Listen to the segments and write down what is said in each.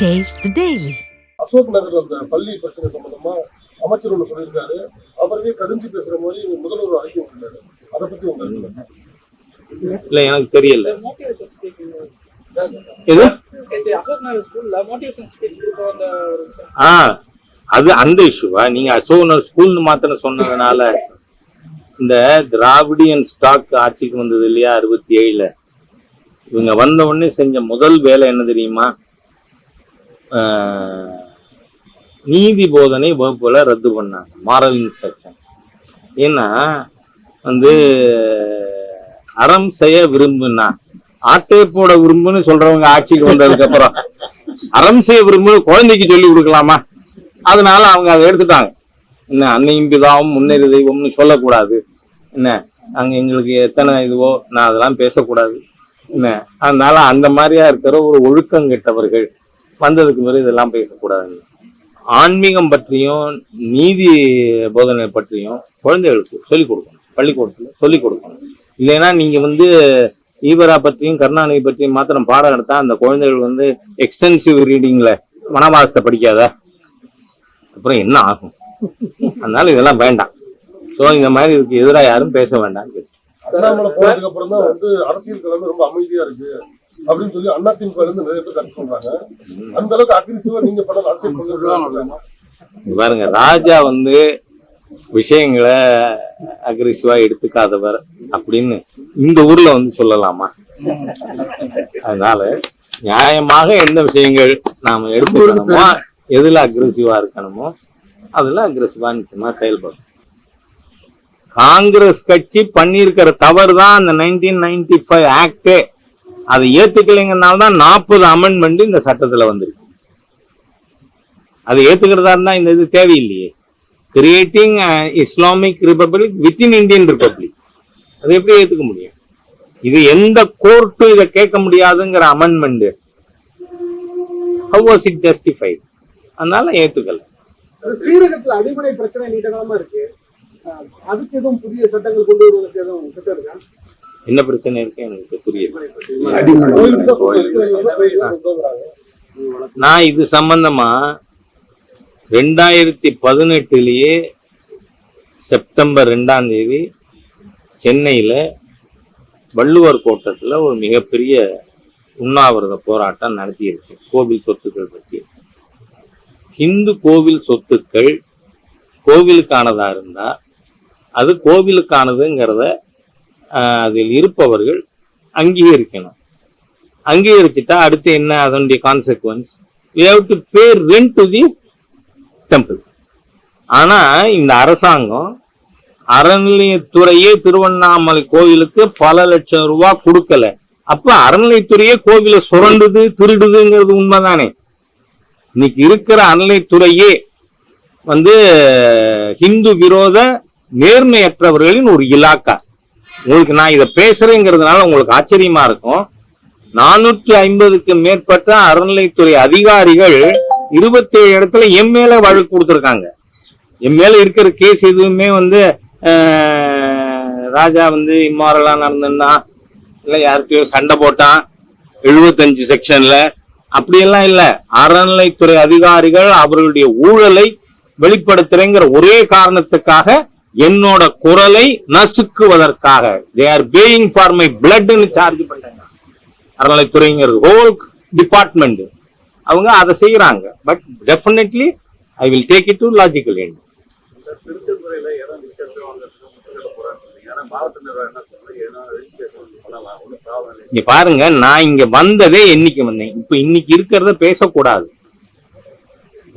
The Daily. Ashok Nagar அந்த பள்ளி பிரச்சனை சம்பந்தமா அமைச்சர் ஒன்று சொல்லியிருக்காரு. அவரே கடிஞ்சு பேசுற மாதிரி முதல்வர் அறிக்கை விட்டுருக்காரு அதை பத்தி உங்களுக்கு இல்ல எனக்கு தெரியல. மோட்டிவேஷன் ஸ்பீச் எது. ஆ அது அந்த இஷ்யூவா நீங்க அசோகனர் ஸ்கூல்னு மாத்திரம் சொன்னதுனால இந்த திராவிடியன் ஸ்டாக் ஆட்சிக்கு வந்தது இல்லையா அறுபத்தி ஏழுல? இவங்க வந்த உடனே செஞ்ச முதல் வேலை என்ன தெரியுமா? நீதி போதனை வகுப்புல ரத்து பண்ணாங்க மாரல் இன்ஸ்ட்ரக்ஷன் ஏன்னா வந்து அறம் செய்ய விரும்புனா ஆட்டே போட விரும்புன்னு சொல்றவங்க ஆட்சிக்கு வந்ததுக்கு அப்புறம் அறம் செய்ய விரும்பு குழந்தைக்கு சொல்லி கொடுக்கலாமா? அதனால அவங்க அதை எடுத்துட்டாங்க. என்ன அன்னையும் பிதாவும் முன்னேறி தெய்வம்னு சொல்லக்கூடாது. என்ன அங்க எங்களுக்கு எத்தனை இதுவோ நான் அதெல்லாம் பேசக்கூடாது. என்ன அதனால அந்த மாதிரியா இருக்கிற ஒரு ஒழுக்கம் கெட்டவர்கள் வந்ததுக்கு பிறகு இதெல்லாம் பேசக்கூடாது. ஆன்மீகம் பற்றியும் நீதி போதனை பற்றியும் குழந்தைகளுக்கு சொல்லிக் கொடுக்கணும். பள்ளிக்கூடத்துல சொல்லிக் கொடுக்கணும். இல்லைன்னா நீங்க வந்து ஈவரா பற்றியும் கருணாநிதி பற்றியும் மாத்திரம் பாடம் எடுத்தா அந்த குழந்தைகள் வந்து எக்ஸ்டென்சிவ் ரீடிங்ல வனவாசத்தை படிக்காத. அப்புறம் என்ன ஆகும்? அதனால இதெல்லாம் வேண்டாம். ஸோ இந்த மாதிரி இதுக்கு எதிராக யாரும் பேச வேண்டாம் அரசியல் கிழமை ரொம்ப அமைதியா இருக்கு. அப்படின்னு சொல்லி அதிமுக இருந்து நிறைய பேர் கருத்து சொல்றாங்க. அந்த அளவுக்கு அக்ரிசிவா நீங்க பண்ணல அரசியல் இங்க பாருங்க ராஜா வந்து விஷயங்களை அக்ரெசிவா எடுத்துக்காதவர் அப்படின்னு இந்த ஊர்ல வந்து சொல்லலாமா? அதனால நியாயமாக எந்த விஷயங்கள் நாம எடுத்துக்கணுமோ எதுல அக்ரெசிவா இருக்கணுமோ அதுல அக்ரெசிவா நிச்சயமா செயல்படும் காங்கிரஸ் கட்சி பண்ணியிருக்கிற தவறு தான் அந்த நைன்டீன் நைன்டி ஃபைவ் ஆக்டே அதை ஏத்துக்கலைங்கனால தான் நாற்பது அமெண்ட்மெண்ட் இந்த சட்டத்துல வந்திருக்கு. அதை ஏத்துக்கிறதா இருந்தா இந்த இது தேவையில்லையே. Creating Islamic republic within Indian republic அது எப்படி ஏத்துக்க முடியும்? இது எந்த கோர்ட்டும் இதை கேட்க முடியாதுங்கிற amendment how was it justified அதனால ஏத்துக்கல. ஸ்ரீரங்கத்துல அடிப்படை பிரச்சனை நீண்ட காலமா இருக்கு அதுக்கு எதுவும் புதிய சட்டங்கள் கொண்டு வருவதற்கு எதுவும் திட்டம் இருக்கா என்ன பிரச்சனை இருக்கு எனக்கு புரியல. நான் இது சம்பந்தமா ரெண்டாயிரத்தி பதினெட்டுலயே செப்டம்பர் ரெண்டாம் தேதி சென்னையில வள்ளுவர் கோட்டத்துல ஒரு மிகப்பெரிய உண்ணாவிரத போராட்டம் நடத்தியிருக்கு. கோவில் சொத்துக்கள் பற்றி. இந்து கோவில் சொத்துக்கள் கோவிலுக்கானதா இருந்தா அது கோவிலுக்கானதுங்கிறத அதில் இருப்பவர்கள் அங்கீகரிக்கணும் அங்கீகரிச்சுட்டா அடுத்து என்ன அதனுடைய consequence we have to pay rent to the temple ஆனா இந்த அரசாங்கம் அறநிலையத்துறையே திருவண்ணாமலை கோவிலுக்கு பல லட்சம் ரூபாய் கொடுக்கல. அப்ப அறநிலையத்துறையே கோவிலை சுரண்டுது திருடுதுங்கிறது உண்மைதானே. இன்னைக்கு இருக்கிற அறநிலையத்துறையே வந்து ஹிந்து விரோத நேர்மையற்றவர்களின் ஒரு இலாக்கா. உங்களுக்கு நான் இதை பேசுறேங்கிறதுனால உங்களுக்கு ஆச்சரியமா இருக்கும். நானூற்றி ஐம்பதுக்கு மேற்பட்ட அறநிலைத்துறை அதிகாரிகள் இருபத்தேழு இடத்துல என் மேல வழக்கு கொடுத்துருக்காங்க. என் மேல இருக்கிற கேஸ் எதுவுமே வந்து ராஜா வந்து இம்மாரலா நடந்திருந்தா இல்லை யார்கிட்டயோ சண்டை போட்டான் எழுபத்தஞ்சு செக்ஷன்ல அப்படியெல்லாம் இல்லை. அறநிலைத்துறை அதிகாரிகள் அவர்களுடைய ஊழலை வெளிப்படுத்துறேங்கிற ஒரே காரணத்துக்காக என்னோட குரலை நசுக்குவதற்காக. They are paying for my பிளட்னு charge பண்றாங்க அறநிலைத்துறைங்கிறது ஹோல் டிபார்ட்மெண்ட் அவங்க அதை செய்யறாங்க but definitely I will take it to logical end திருச்செந்துறையில இங்க பாருங்க நான் இங்க வந்ததே என்னைக்கு வந்தேன். இப்ப இன்னைக்கு இருக்கிறத பேசக்கூடாது.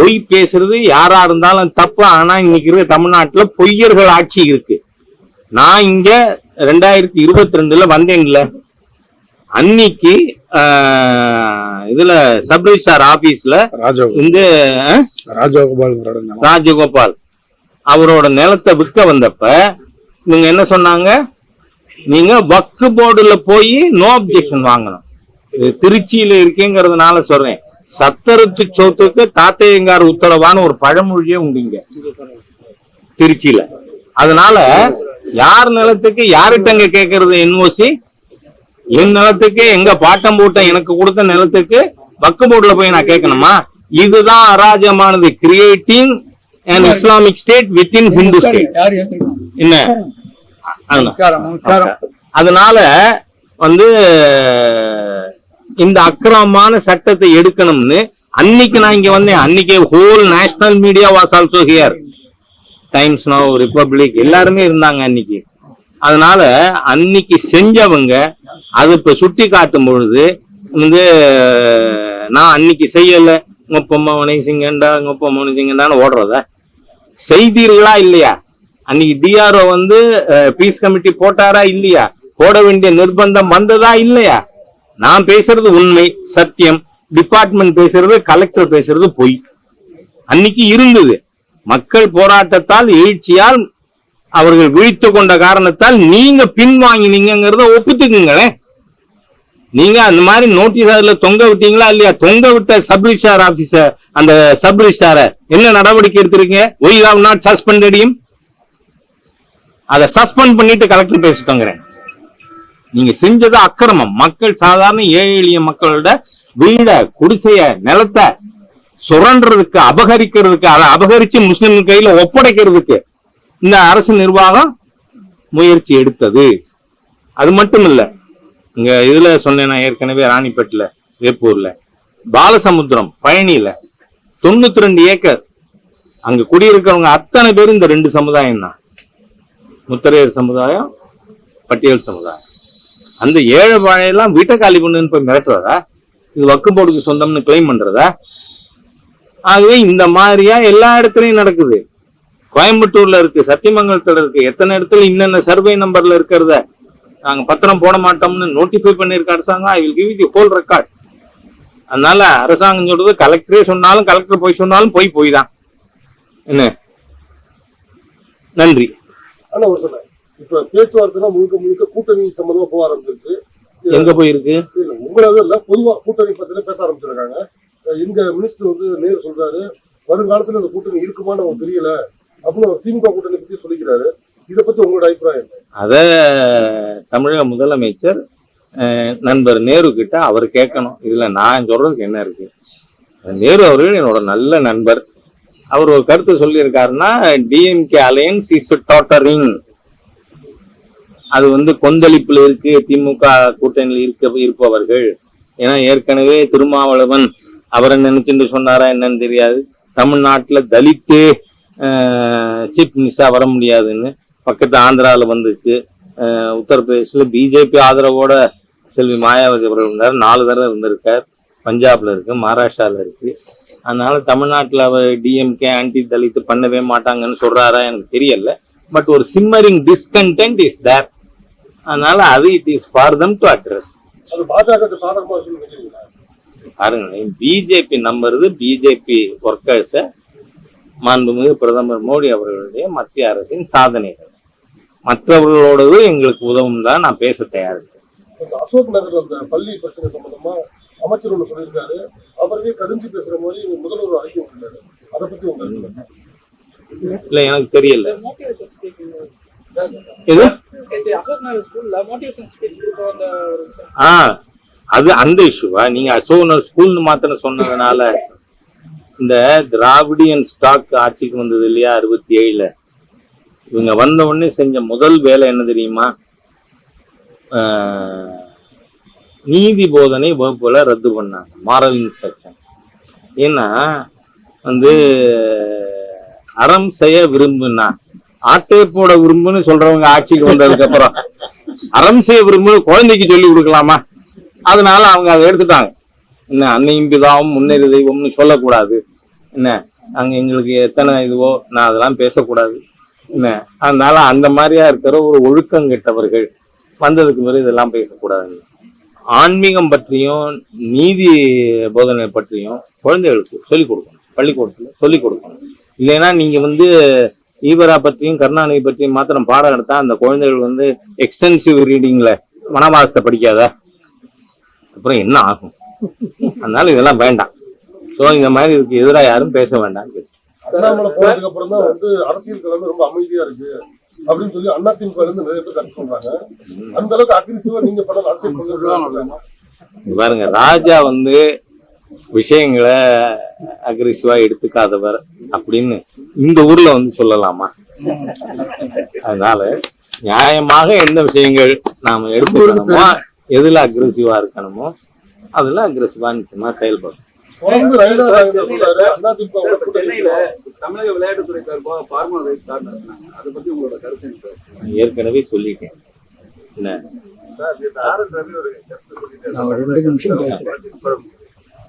பொய் பேசுறது யாரா இருந்தாலும் தப்பு. ஆனா இன்னைக்கு இருக்க தமிழ்நாட்டுல பொய்யர்கள் ஆட்சி இருக்கு. நான் இங்க ரெண்டாயிரத்தி இருபத்தி ரெண்டுல வந்தேன்ல. அன்னைக்கு இதுல சப் ரிஜிஸ்டார் ஆபீஸ்ல இந்த ராஜகோபால் ராஜகோபால். அவரோட நிலத்தை விற்க வந்தப்ப இவங்க என்ன சொன்னாங்க? நீங்க வக்கு போர்டுல போய் நோ அப்ஜெக்ஷன் வாங்கணும். திருச்சியில இருக்கேங்கிறதுனால சொல்றேன். சத்தரத்து சொத்துக்கு தாத்தையங்கார் உத்தரவான ஒரு பழமொழியே உண்டு இங்க. திருச்சியில. அதனால யார் நிலத்துக்கு யார்கிட்டங்க கேட்கறது என்ஓசி? என் நிலத்துக்கு எங்க பாட்டம் போட்ட எனக்கு கொடுத்த நிலத்துக்கு வக்கு போர்டுல போய் நான் கேட்கணுமா? இதுதான் அராஜகமானது. Creating an Islamic state within Hindu state? என்ன. அதனால வந்து இந்த அக்கிரமமான சட்டத்தை எடுக்கணும்னு அன்னைக்கு நான் இங்க வந்தேன். அன்னைக்கு whole national media was also here Times Now Republic எல்லாருமே இருந்தாங்க அன்னைக்கு. அதனால அன்னைக்கு செஞ்சவங்க அது இப்ப சுட்டி காட்டும் பொழுது வந்து நான் அன்னைக்கு செய்யல. உங்கப்பம்மா சிங்கண்டா உங்கப்பம்மா சிங்கண்டான்னு ஓடுறத. செய்தீர்களா இல்லையா? அன்னைக்கு டிஆர்ஓ வந்து பீஸ் கமிட்டி போட்டாரா இல்லையா? போட வேண்டிய நிர்பந்தம் வந்ததா இல்லையா? நான் பேசுறது உண்மை சத்தியம் டிபார்ட்மெண்ட் பேசுறது கலெக்டர் பேசுறது பொய். அன்னைக்கு இருந்தது. மக்கள் போராட்டத்தால் எழுச்சியால் அவர்கள் விழித்து கொண்ட காரணத்தால் நீங்க பின்வாங்கினீங்கிறத ஒப்புத்துக்குங்களேன். நீங்க அந்த மாதிரி நோட்டீஸ் அதுல தொங்க விட்டீங்களா இல்லையா? தொங்க விட்ட சப் ரிஜிஸ்டார் ஆபீசர் அந்த சப் ரிஜிஸ்டார என்ன நடவடிக்கை எடுத்திருக்கீங்க? ஒய் ஹாவ் நாட் சஸ்பெண்டடியும் அதை சஸ்பெண்ட் பண்ணிட்டு கலெக்டர் பேசிட்டோங்கிறேன். நீங்க செஞ்சது அக்கிரமம். மக்கள் சாதாரண ஏழை எளிய மக்களோட வீட குடிசைய நிலத்தை சுரண்டுறதுக்கு அபகரிக்கிறதுக்கு அதை அபகரிச்சு முஸ்லிம் கையில ஒப்படைக்கிறதுக்கு இந்த அரசு நிர்வாகம் முயற்சி எடுத்தது. அது மட்டும் இல்ல இங்க இதுல சொன்னேன் நான் ஏற்கனவே ராணிப்பேட்டில் வேப்பூர்ல பாலசமுத்திரம் பழனியில தொண்ணூத்தி ரெண்டு ஏக்கர். அங்க குடியிருக்கிறவங்க அத்தனை பேரும் இந்த ரெண்டு சமுதாயம் தான் முத்தரையர் சமுதாயம் பட்டியல் சமுதாயம். அந்த ஏழை வாழையெல்லாம் வீட்டை காலி பண்ணுன்னு போய் மிரட்டுறதா? இது வக்கு சொந்தம்னு கிளைம் பண்றதா? ஆகவே இந்த மாதிரியா எல்லா இடத்துலையும் நடக்குது. கோயம்புத்தூர்ல இருக்கு சத்தியமங்கலத்துல இருக்கு எத்தனை இடத்துல இன்னென்ன சர்வே நம்பர்ல இருக்கிறத நாங்க பத்திரம் போட மாட்டோம்னு நோட்டிஃபை பண்ணிருக்க அரசாங்கம் I will give the whole record அதனால அரசாங்கம் சொல்றது கலெக்டரே சொன்னாலும் கலெக்டர் போய் சொன்னாலும் போய் போய் தான். என்ன? நன்றி. ஒரு இப்ப பேச்சுவார்த்தைனா முழுக்க முழுக்க கூட்டணி சம்பந்தமா போக ஆரம்பிச்சிருச்சு. எங்க போயிருக்கு? உங்களாவே இல்ல பொதுவா கூட்டணி பத்தின பேச ஆரம்பிச்சிருக்காங்க. எங்க மினிஸ்டர் வந்து நேரு சொல்றாரு வருங்காலத்துல இந்த கூட்டணி இருக்குமான்னு அவங்களுக்கு தெரியல. அப்படின்னு திமுக கூட்டணி பத்தி சொல்லிக்கிறாரு. இதை பத்தி உங்களோட அபிப்பிராயம் அத தமிழக முதலமைச்சர் நண்பர் நேரு கிட்ட அவர் கேட்கணும். இதுல நான் சொல்றதுக்கு என்ன இருக்கு? நேரு அவர்கள் என்னோட நல்ல நண்பர். அவர் ஒரு கருத்து சொல்லியிருக்காருன்னா டிஎம்கே அலையன்ஸ் இஸ் டாட்டரிங் அது வந்து கொந்தளிப்புல இருக்கு திமுக கூட்டணியில் இருக்க இருப்பவர்கள். ஏன்னா ஏற்கனவே திருமாவளவன் அவரை நினைச்சுட்டு சொன்னாரா என்னன்னு தெரியாது. தமிழ்நாட்டில் தலித்து சீஃப் மினிஸ்டராக வர முடியாதுன்னு பக்கத்து ஆந்திராவில் வந்திருக்கு. உத்தரப்பிரதேசில் பிஜேபி ஆதரவோட செல்வி மாயாவதி அவர்கள் இருந்தார். நாலு தடவை இருந்திருக்கார். பஞ்சாப்ல இருக்கு மகாராஷ்டிராவில் இருக்கு. அதனால தமிழ்நாட்டில் அவர் டிஎம்கே ஆன்டி தலித்து பண்ணவே மாட்டாங்கன்னு சொல்றாரா எனக்கு தெரியல. பட் ஒரு சிம்மரிங் டிஸ்கன்டென்ட் இஸ் தேர் அதனால அது it is for them to address பாருங்களேன் பிஜேபி நம்புறது பிஜேபி ஒர்க்கர்ஸ மாண்புமிகு பிரதமர் மோடி அவர்களுடைய மத்திய அரசின் சாதனைகள். மற்றவர்களோடது எங்களுக்கு உதவும் தான் நான் பேச தயார். அசோக் நகர் அந்த பள்ளி பிரச்சனை சம்பந்தமா அமைச்சர் ஒண்ணு சொல்லியிருக்காரு. அவரே கடிஞ்சு பேசுற மாதிரி முதல்வர் அறிக்கை விட்டுருக்காரு அதை பத்தி உங்களுக்கு இல்ல எனக்கு தெரியல. விஷயம். ஆ அது அந்த இஷ்யூவா நீங்க அசோகனர் ஸ்கூல்னு மாத்திரம் சொன்னதுனால இந்த திராவிடியன் ஸ்டாக் ஆட்சிக்கு வந்தது இல்லையா அறுபத்தி ஏழுல இவங்க வந்த உடனே செஞ்ச முதல் வேலை என்ன தெரியுமா? நீதி போதனை வகுப்புல ரத்து பண்ணாங்க மாரல் இன்ஸ்ட்ரக்ஷன் ஏன்னா வந்து அறம் செய்ய விரும்புனா ஆட்டையை போட விரும்புன்னு சொல்றவங்க ஆட்சிக்கு வந்ததுக்கு அப்புறம் அறம் செய்ய விரும்பு குழந்தைக்கு சொல்லி கொடுக்கலாமா? அதனால அவங்க அதை எடுத்துட்டாங்க. என்ன அன்னையும் பிதாவும் முன்னேறி தெய்வம்னு சொல்லக்கூடாது. என்ன அங்க எங்களுக்கு எத்தனை இதுவோ நான் அதெல்லாம் பேசக்கூடாது. என்ன அதனால அந்த மாதிரியா இருக்கிற ஒரு ஒழுக்கம் கெட்டவர்கள் வந்ததுக்கு பிறகு இதெல்லாம் பேசக்கூடாது. ஆன்மீகம் பற்றியும் நீதி போதனை பற்றியும் குழந்தைகளுக்கு சொல்லிக் கொடுக்கணும். பள்ளிக்கூடத்துல சொல்லிக் கொடுக்கணும். இல்லைன்னா நீங்க வந்து ஈவரா பற்றியும் கருணாநிதி பற்றியும் மாத்திரம் பாடம் எடுத்தா அந்த குழந்தைகள் வந்து எக்ஸ்டென்சிவ் ரீடிங்ல வனவாசத்தை படிக்காதா. அப்புறம் என்ன ஆகும்? அதனால இதெல்லாம் வேண்டாம். ஸோ இந்த மாதிரி இதுக்கு எதிராக யாரும் பேச வேண்டாம் அண்ணாமலை போனதுக்கு அப்புறம் தான் வந்து அரசியல் கிழமை ரொம்ப அமைதியா இருக்கு. அப்படின்னு சொல்லி அண்ணா திமுக இருந்து நிறைய பேர் கருத்து சொல்றாங்க. அந்த அளவுக்கு அக்ரிசிவா நீங்க பண்ணல அரசியல் கொண்டு இங்க பாருங்க ராஜா வந்து விஷயங்களை அக்ரெசிவா எடுத்துக்காதவர் அப்படின்னு இந்த ஊர்ல வந்து சொல்லலாமா? அதனால நியாயமாக எந்த விஷயங்கள் நாம எடுத்துக்கணுமோ எதுல அக்ரெசிவா இருக்கணுமோ அதுல அக்ரெசிவா நிச்சயமா செயல்படும் ஏற்கனவே சொல்லிட்டேன். என்ன? சார் இந்த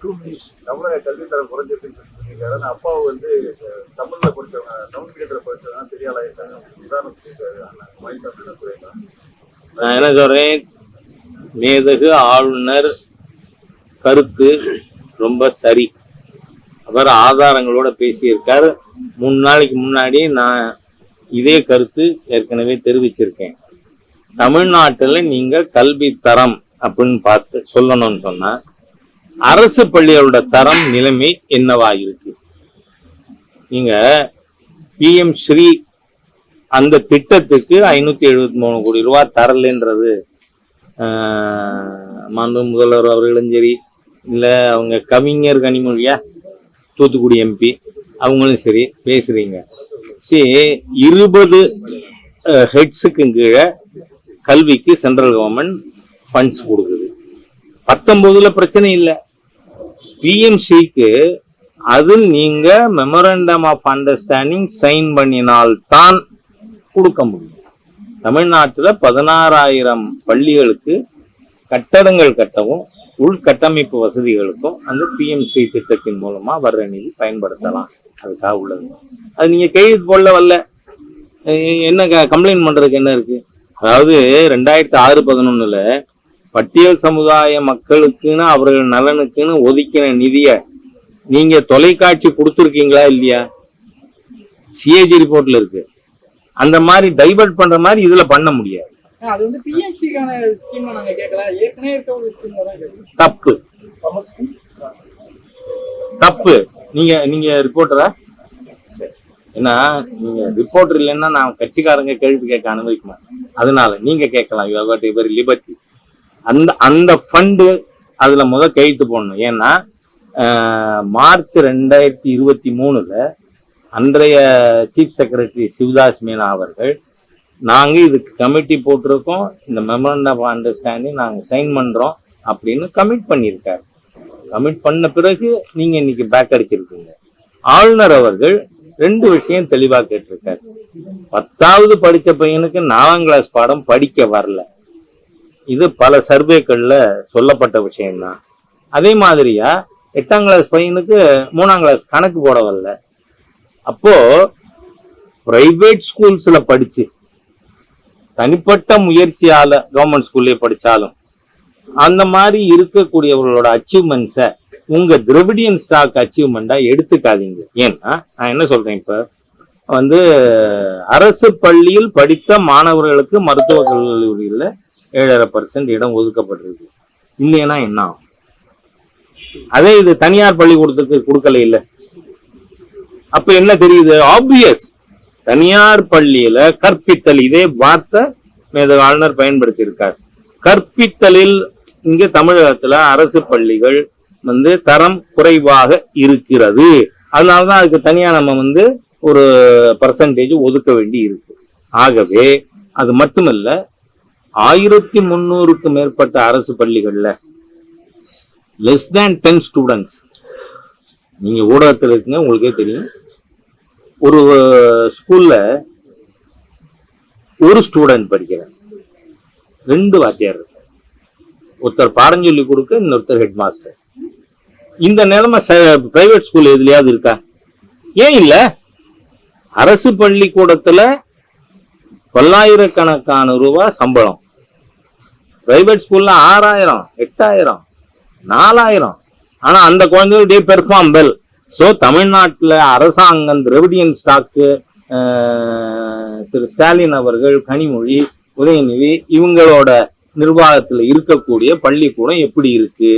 தமிழக கல்வித்தரம் குறைஞ்சிருக்குன்னு சொல்லி சொல்லியிருக்காரு அப்பாவை வந்து அஹ், தமிழ்ல படிச்சவங்க தமிழ் மீடியத்துல படித்தவங்க பெரிய ஆளாயிருக்காங்க உதாரணம் சொல்லியிருக்காரு அண்ணா. மயில் தமிழ் நான் என்ன சொல்றேன்? மேதகு ஆளுநர் கருத்து ரொம்ப சரி. அவர் ஆதாரங்களோட பேசியிருக்கார். மூணு நாளைக்கு முன்னாடி நான் இதே கருத்து ஏற்கனவே தெரிவிச்சிருக்கேன். தமிழ்நாட்டில் நீங்கள் கல்வி தரம் அப்படின்னு பார்த்து சொல்லணும்னு சொன்னால் அரசு பள்ளிகளோட தரம் நிலைமை என்னவா இருக்கு நீங்க பிஎம் ஸ்ரீ அந்த திட்டத்துக்கு ஐநூத்தி எழுபத்தி மூணு கோடி ரூபாய் தரலன்றது ஆஹ், மாண்பு முதல்வர் அவர்களும் சரி இல்லை அவங்க கவிஞர் கனிமொழியா தூத்துக்குடி எம்பி அவங்களும் சரி பேசுறீங்க. சரி இருபது ஹெட்ஸுக்கு கீழே கல்விக்கு சென்ட்ரல் கவர்மெண்ட் ஃபண்ட்ஸ் கொடுக்குது. பத்தொன்பதுல பிரச்சனை இல்லை. பிஎம்சிக்கு அது நீங்க மெமரண்டம் ஆஃப் அண்டர்ஸ்டாண்டிங் சைன் பண்ணினால்தான் கொடுக்க முடியும். தமிழ்நாட்டில் பதினாறாயிரம் பள்ளிகளுக்கு கட்டடங்கள் கட்டவும் உள்கட்டமைப்பு வசதிகளுக்கும் அந்த பிஎம்சி திட்டத்தின் மூலமா வர்ற நிதி பயன்படுத்தலாம். அதுக்காக உள்ளது. அது நீங்க கையெழுத்து போடல வரல. என்ன கம்ப்ளைண்ட் பண்றதுக்கு என்ன இருக்கு? அதாவது ரெண்டாயிரத்தி ஆறு பதினொன்னுல பட்டியல் சமுதாய மக்களுக்குன்னு அவர்கள் நலனுக்குன்னு ஒதுக்கின நிதிய நீங்க தொலைக்காட்சி கொடுத்துருக்கீங்களா இல்லையா? சிஏஜி ரிப்போர்ட்ல இருக்கு. அந்த மாதிரி டைவர்ட் பண்ற மாதிரி இதுல பண்ண முடியாது. தப்பு. தப்பு. நீங்க நீங்க ரிப்போர்ட்டரா ஏன்னா நீங்க ரிப்போர்ட்டர் இல்லைன்னா நான் கட்சிக்காரங்க கேள்வி கேட்க அனுமதிக்க மாட்டேன். அதனால நீங்க கேட்கலாம். யூ ஹவ் லிபர்ட்டி அந்த அந்த ஃபண்டு அதுல முத கையெழுத்து போடணும். ஏன்னா மார்ச் ரெண்டாயிரத்தி இருபத்தி மூணுல அன்றைய சீஃப் செக்ரட்டரி சிவதாஸ் மீனா அவர்கள் நாங்கள் இதுக்கு கமிட்டி போட்டிருக்கோம். இந்த மெமரண்ட் ஆஃப் அண்டர்ஸ்டாண்டிங் நாங்கள் சைன் பண்ணுறோம் அப்படின்னு கமிட் பண்ணியிருக்காரு. கமிட் பண்ண பிறகு நீங்கள் இன்னைக்கு பேக் அடிச்சிருக்கீங்க. ஆளுநர் அவர்கள் ரெண்டு விஷயம் தெளிவாக கேட்டிருக்காரு. பத்தாவது படித்த பையனுக்கு நாலாம் கிளாஸ் பாடம் படிக்க வரல. இது பல சர்வேக்களில் சொல்லப்பட்ட விஷயம்தான். அதே மாதிரியா எட்டாம் கிளாஸ் பையனுக்கு மூணாம் கிளாஸ் கணக்கு போட வரல. அப்போ பிரைவேட் ஸ்கூல்ஸ்ல படிச்சு தனிப்பட்ட முயற்சியால கவர்மெண்ட் ஸ்கூல்லே படிச்சாலும் அந்த மாதிரி இருக்கக்கூடியவர்களோட அச்சீவ்மெண்ட்ஸை உங்க திரவிடியன் ஸ்டாக் அச்சீவ்மெண்டா எடுத்துக்காதீங்க. ஏன்னா நான் என்ன சொல்றேன் இப்ப? வந்து அரசு பள்ளியில் படித்த மாணவர்களுக்கு மருத்துவக் கல்லூரியில் ஏழரை பர்சன்ட் இடம் ஒதுக்கப்பட்டிருக்கு. இல்லைன்னா என்ன? ஆகும் அதே இது தனியார் பள்ளிக்கூடத்துக்கு கொடுக்கல இல்ல அப்ப என்ன தெரியுது? ஆப்வியஸ் தனியார் பள்ளியில கற்பித்தல் இதே வார்த்தை மேத ஆளுநர் பயன்படுத்தி இருக்கார் கற்பித்தலில் இங்க தமிழகத்துல அரசு பள்ளிகள் வந்து தரம் குறைவாக இருக்கிறது. அதனாலதான் அதுக்கு தனியா நம்ம வந்து ஒரு பர்சன்டேஜ் ஒதுக்க வேண்டி இருக்கு ஆகவே அது மட்டுமல்ல ஆயிரத்தி முன்னூறுக்கு மேற்பட்ட அரசு பள்ளிகள்ல லெஸ் தேன் டென் ஸ்டூடெண்ட்ஸ் நீங்க ஊடகத்தில் இருக்குங்க உங்களுக்கே தெரியும். ஒரு ஸ்கூல்ல ஒரு ஸ்டூடெண்ட் படிக்கிறேன் ரெண்டு வாத்தியார் ஒருத்தர் பாடம் சொல்லி கொடுக்க இன்னொருத்தர் ஹெட் மாஸ்டர் இந்த நிலைமை பிரைவேட் ஸ்கூல் எதுலையாவது இருக்கா? ஏன் இல்லை? அரசு பள்ளிக்கூடத்துல பல்லாயிரக்கணக்கான ரூபாய் சம்பளம். பிரைவேட் ஸ்கூல்ல ஆறாயிரம் எட்டாயிரம் நாலாயிரம். ஆனா அந்த குழந்தைகள் டே பெர்ஃபார்ம் வெல் ஸோ தமிழ்நாட்டில் அரசாங்கம் திரவிடியன் ஸ்டாக்கு திரு ஸ்டாலின் அவர்கள் கனிமொழி உதயநிதி இவங்களோட நிர்வாகத்தில் இருக்கக்கூடிய பள்ளிக்கூடம் எப்படி இருக்கு?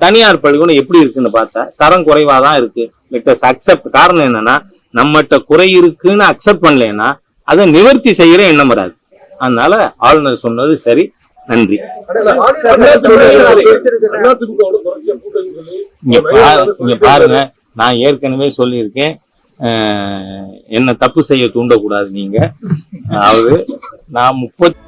தனியார் பள்ளிக்கூடம் எப்படி இருக்குன்னு பார்த்தா தரம் குறைவா தான் இருக்கு லெட்டஸ் அக்செப்ட் காரணம் என்னன்னா நம்மகிட்ட குறை இருக்குன்னு அக்செப்ட் பண்ணலைன்னா அதை நிவர்த்தி செய்யற எண்ணம் வராது. அதனால ஆளுநர் சொன்னது சரி. நன்றி. நீங்க இங்க பாரு பாருங்க நான் ஏற்கனவே சொல்லியிருக்கேன். என்ன தப்பு செய்ய தூண்டக்கூடாது நீங்க. அதாவது நான் முப்பத்தி